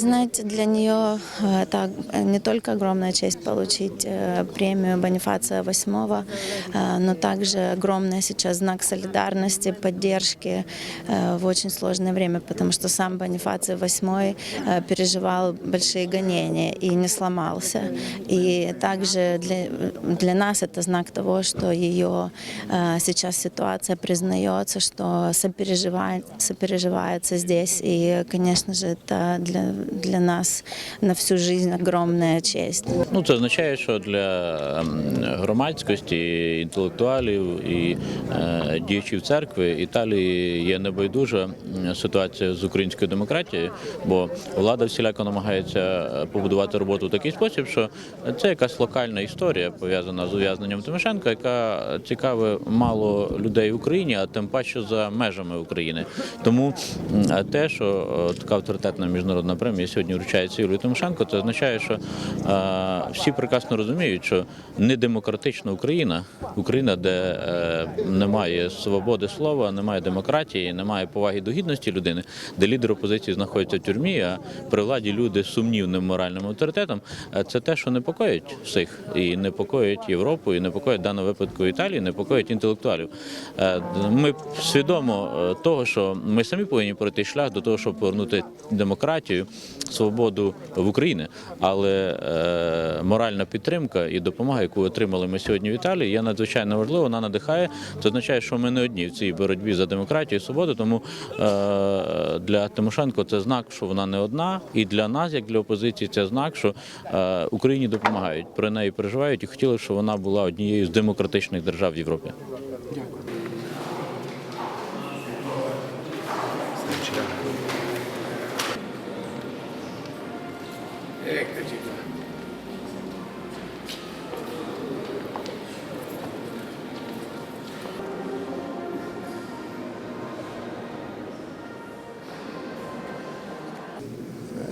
знаете, для нее э, это не только огромная честь получить э, премию Бонифация VIII, э, но также огромный сейчас знак солидарности, поддержки в очень сложное время, потому что сам Бонифаций VIII переживал большие гонения и не сломался. И также для, для нас это знак того, что ее сейчас ситуация признается, что сопереживает, сопереживается здесь. И, конечно же, это для, для нас на всю жизнь огромная честь. Ну, це означає, що для ем, громадськості, інтелектуалів і е, діячів церкви Італії є небайдужа ситуація з українською демократією, бо влада всіляко намагається побудувати роботу в такий спосіб, що це якась локальна історія пов'язана з ув'язненням Тимошенка, яка цікавить мало людей в Україні, а тим паче за межами України. Тому те, що е, така авторитетна міжнародна премія сьогодні вручається Юлію Тимошенко, це означає, що е, всі прекрасно розуміють, що недемократична Україна, Україна, де е, немає свободи слова, немає демократії, немає поваги до гідності людини, де лідер опозиції знаходиться в тюрмі, а при владі люди з сумнівним моральним авторитетом, е, це те, що непокоїть всіх і непокоїть Європу, і непокоїть в даному випадку Італії, непокоїть інтелектуалів. Е, Ми свідомо е, того, що ми самі повинні пройти шлях до того, щоб повернути демократію, свободу в Україні. Але е, моральна підтримка і допомога, яку отримали ми сьогодні в Італії, є надзвичайно важлива. Вона надихає. Це означає, що ми не одні в цій боротьбі за демократію і свободу. Тому е, для Тимошенко це знак, що вона не одна, і для нас, як для опозиції, це знак, що е, Україні допомагають, про неї переживають і хотіли, щоб вона була однією з демократичних держав в Європі. Eccoci qua.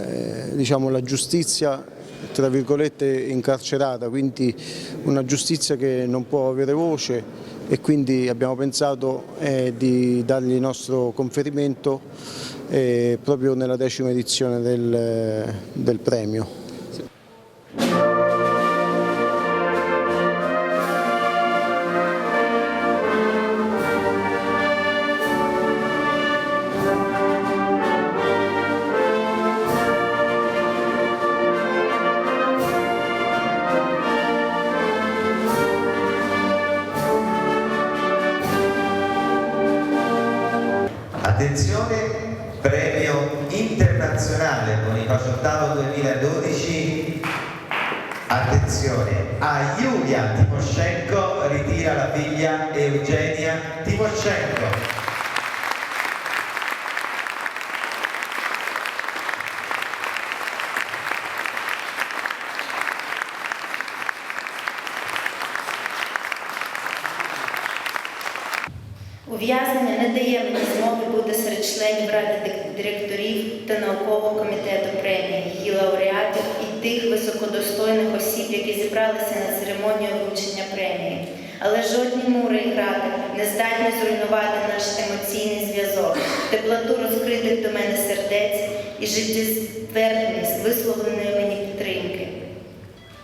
eh, diciamo, la giustizia tra virgolette incarcerata, quindi una giustizia che non può avere voce e quindi abbiamo pensato eh, di dargli il nostro conferimento eh, proprio nella decima edizione del, del premio. Attenzione, premio internazionale Bonifacio VIII 2012. Attenzione, a Giulia Timoshenko ritira la figlia Eugenia Timoshenko. Ув'язнення не дає мені змоги бути серед членів ради директорів та наукового комітету премії, її лауреатів і тих високодостойних осіб, які зібралися на церемонію вручення премії. Але жодні мури і грати не здатні зруйнувати наш емоційний зв'язок, теплоту розкритих до мене сердець і життєствердність висловленої мені.